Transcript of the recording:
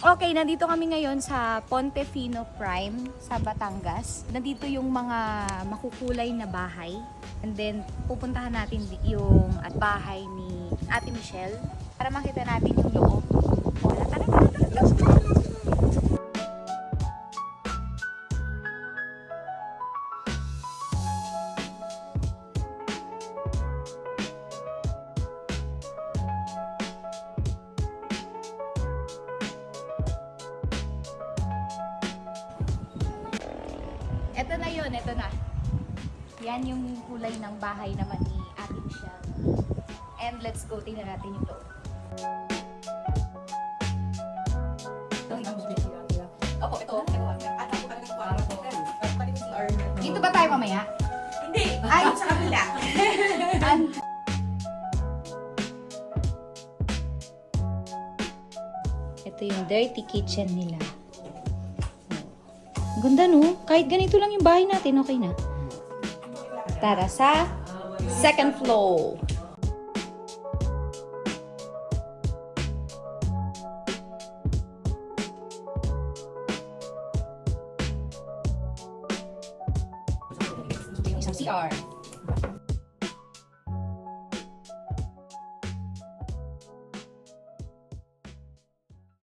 Okay, nandito kami ngayon sa Pontefino Prime sa Batangas. Nandito yung mga makukulay na bahay. And then, pupuntahan natin yung at bahay ni Ate Michelle para makita natin yung loob. Wala, Ito na yun, ito na. Yan yung kulay ng bahay naman ni Ate Michelle. And let's go, tingnan natin yung loob. Opo, ito. Dito ba tayo mamaya? Hindi, Ay! sa kabila. Ito yung dirty kitchen nila. Ganda no? Kahit ganito lang yung bahay natin, okay na. Tara sa second floor. Isang CR.